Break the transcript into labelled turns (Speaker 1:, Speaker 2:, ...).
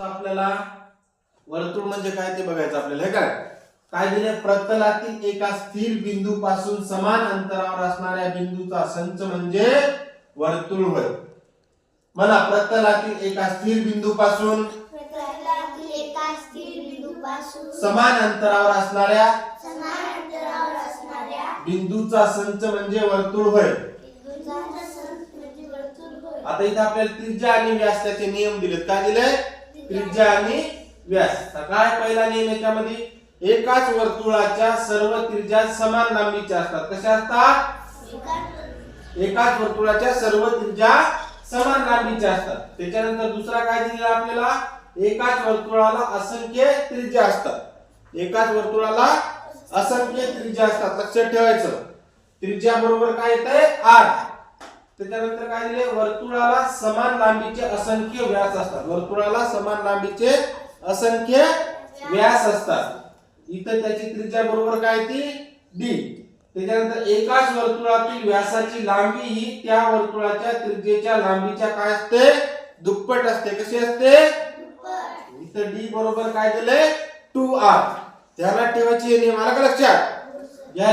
Speaker 1: आपल्याला वर्तुळ म्हणजे काय ते बघायचं आपल्याला हे काय? काय दिले प्रतलातील एका स्थिर बिंदू पासून समान अंतरावर असणाऱ्या बिंदूचा संच म्हणजे वर्तुळ होय. मला प्रतलातील एका स्थिर बिंदू पासून समान अंतरावर असणाऱ्या बिंदूचा संच म्हणजे वर्तुळ होय.
Speaker 2: बिंदूचा संच म्हणजे वर्तुळ होय.
Speaker 1: आता इथे आपल्याला त्रिज्या आणि व्यास त्याचे नियम दिलेत. काय दिले त्रिज्या आणि व्यास. काय पहिला नियम याच्यामध्ये? एकाच वर्तुळाच्या सर्व त्रिज्या समान लांबीच्या असतात. कशा असतात? एकाच वर्तुळाच्या सर्व त्रिज्या समान लांबीच्या असतात. त्याच्यानंतर दुसरा काय दिलेला आपल्याला? एकाच वर्तुळाला असंख्य त्रिज्या असतात. एकाच वर्तुळाला असंख्य त्रिज्या असतात. लक्षात ठेवायचं. त्रिज्या बरोबर काय येतंय? आठ त्याच्यानंतर काय दिले वर्तुळाला समान लांबीचे असंख्य व्यास असतात. वर्तुळाला समान लांबीचे असंख्य व्यास असतात. इथं त्याची त्रिज्या बरोबर काय ती? डी त्याच्यानंतर एकाच वर्तुळातील व्यासाची लांबी ही त्या वर्तुळाच्या त्रिज्येच्या लांबीच्या काय असते? दुप्पट असते. कशी असते. इथं डी बरोबर काय दिले टू आर ध्यानात ठेवायची हे नियम. आला का लक्षात? घ्या